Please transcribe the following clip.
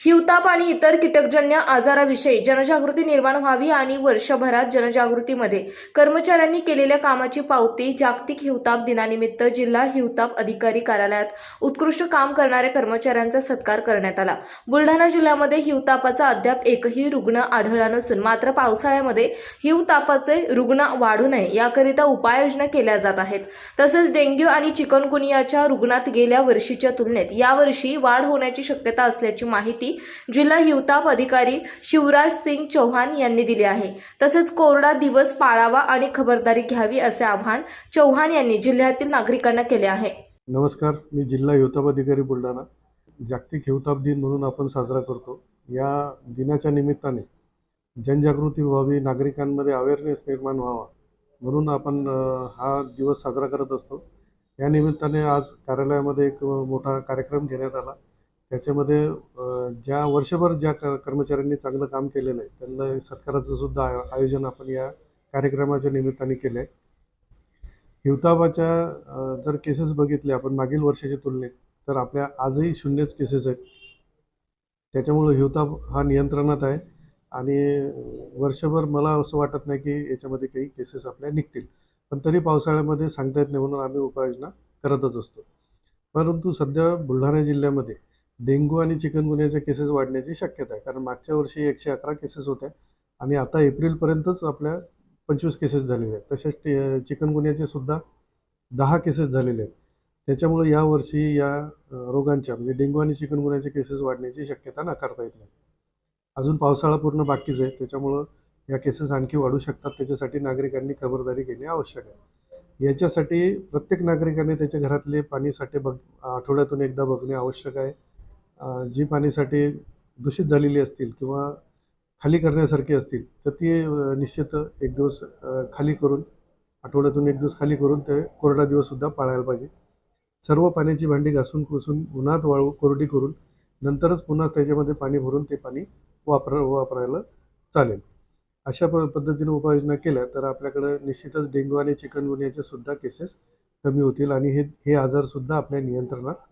हिवताप आणि इतर कीटकजन्य आजाराविषयी जनजागृती निर्माण व्हावी आणि वर्षभरात जनजागृतीमध्ये कर्मचाऱ्यांनी केलेल्या कामाची पावती जागतिक हिवताप दिनानिमित्त जिल्हा हिवताप अधिकारी कार्यालयात उत्कृष्ट काम करणाऱ्या कर्मचाऱ्यांचा सत्कार करण्यात आला. बुलढाणा जिल्ह्यामध्ये हिवतापाचा अद्याप एकही रुग्ण आढळला नसून मात्र पावसाळ्यामध्ये हिवतापाचे रुग्ण वाढू नये याकरिता उपाययोजना केल्या जात आहेत. तसेच डेंग्यू आणि चिकनगुनियाच्या रुग्णात गेल्या वर्षीच्या तुलनेत यावर्षी वाढ होण्याची शक्यता असल्याची माहिती जिल्हा हिवताप अधिकारी शिवराज सिंग चौहान यांनी दिली आहे. तसेच कोरडा दिवस पाळावा आणि खबरदारी घ्यावी असे आवाहन चौहान यांनी जिल्ह्यातील नागरिकांना केले आहे. नमस्कार मी जिल्हा हिवताप अधिकारी बुलढाणा. जागतिक हिवताप दिन म्हणून आपण साजरा करतो. या दिनाच्या निमित्ताने जनजागृती व्हावी नागरिकांमध्ये अवेअरनेस निर्माण व्हावा म्हणून आपण हा दिवस साजरा करत असतो. या निमित्ताने आज कार्यालयामध्ये एक मोठा कार्यक्रम घेण्यात आला. त्याच्यामध्ये ज्या वर्षभर ज्या कर्मचाऱ्यांनी चांगलं काम केलेलं आहे त्यांना सत्काराचं सुद्धा आयोजन आपण या कार्यक्रमाच्या निमित्ताने केलं आहे हिवतापाच्या जर केसेस बघितले आपण मागील वर्षाच्या तुलनेत तर आपल्या आजही शून्यच केसेस आहेत. त्याच्यामुळं हिवताप हा नियंत्रणात आहे आणि वर्षभर मला असं वाटत नाही की याच्यामध्ये काही केसेस आपल्या निघतील. पण तरी पावसाळ्यामध्ये सांगता येत नाही म्हणून आम्ही उपाययोजना करतच असतो. परंतु सध्या बुलढाणा जिल्ह्यामध्ये डेंग्यू आणि चिकनगुन्याच्या केसेस वाढण्याची शक्यता आहे. कारण मागच्या वर्षी एकशे अकरा केसेस होत्या आणि आता एप्रिलपर्यंतच आपल्या पंचवीस केसेस झालेले आहेत. तसेच टे चिकनगुन्याचे सुद्धा दहा केसेस झालेले आहेत. त्याच्यामुळे यावर्षी या रोगांच्या म्हणजे डेंग्यू आणि चिकनगुन्याच्या केसेस वाढण्याची शक्यता नाकारता येत नाही. अजून पावसाळा पूर्ण बाकीच आहे. त्याच्यामुळं या केसेस आणखी वाढू शकतात. त्याच्यासाठी नागरिकांनी खबरदारी घेणे आवश्यक आहे. याच्यासाठी प्रत्येक नागरिकाने त्याच्या घरातले पाणीसाठे बघ आठवड्यातून एकदा बघणे आवश्यक आहे. जी पाणीसाठी दूषित झालेली असतील किंवा खाली करण्यासारखी असतील तर ती निश्चित एक दिवस खाली करून आठवड्यातून एक दिवस खाली करून ते कोरडा दिवससुद्धा पाळायला पाहिजे. सर्व पाण्याची भांडी घासून पुसून उन्हात वाळू कोरडी करून नंतरच पुन्हा त्याच्यामध्ये पाणी भरून ते पाणी वापर वापरायला चालेल. अशा प पद्धतीने उपाययोजना केल्या तर आपल्याकडं निश्चितच डेंग्यू आणि चिकनगुन्याचे सुद्धा केसेस कमी होतील आणि हे हे आजारसुद्धा आपल्या नियंत्रणात